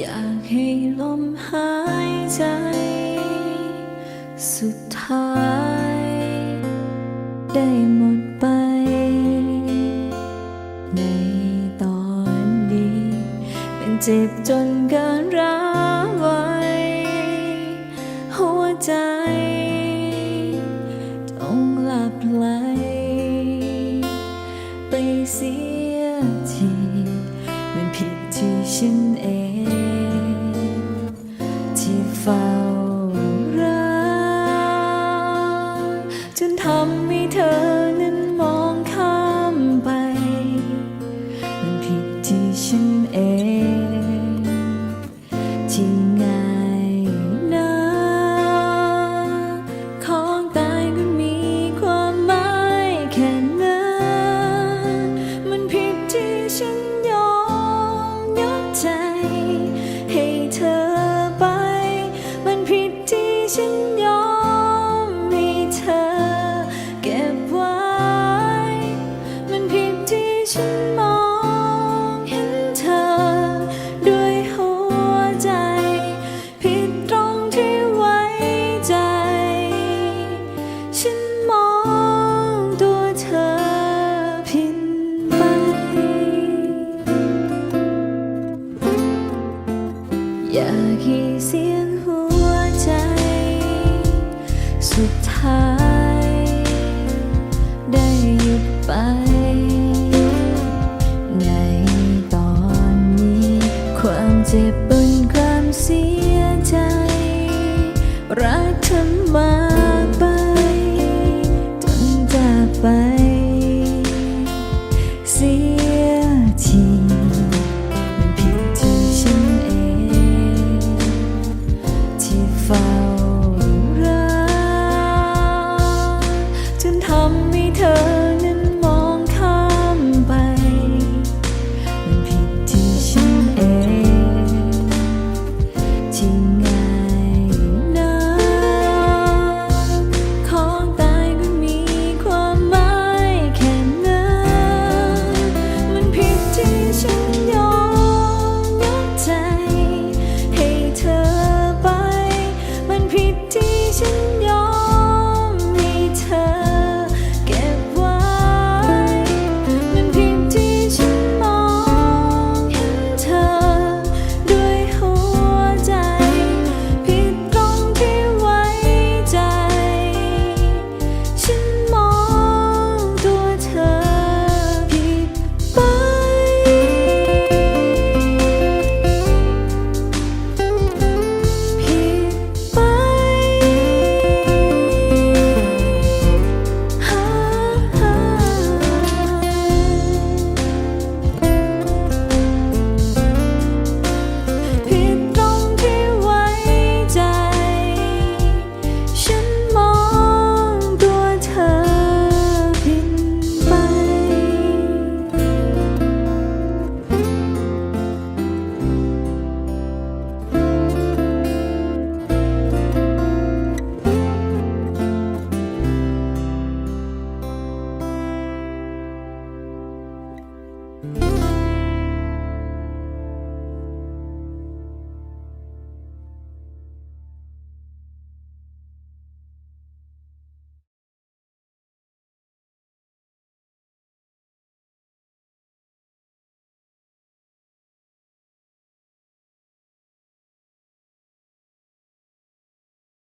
อยากให้ลมหายใจ สุดท้าย ได้หมดไป ในตอนดีมันเจ็บจนเกินร้าไว้ หัวใจต้องหลับไหลไปเสียที มันผิดที่ฉันเอง อนั้นมองข้ามไป มันผิดที่ฉันเองที่ง่ เจ็บบนความเสียใจ รักทำอมากไป จนจากไป Música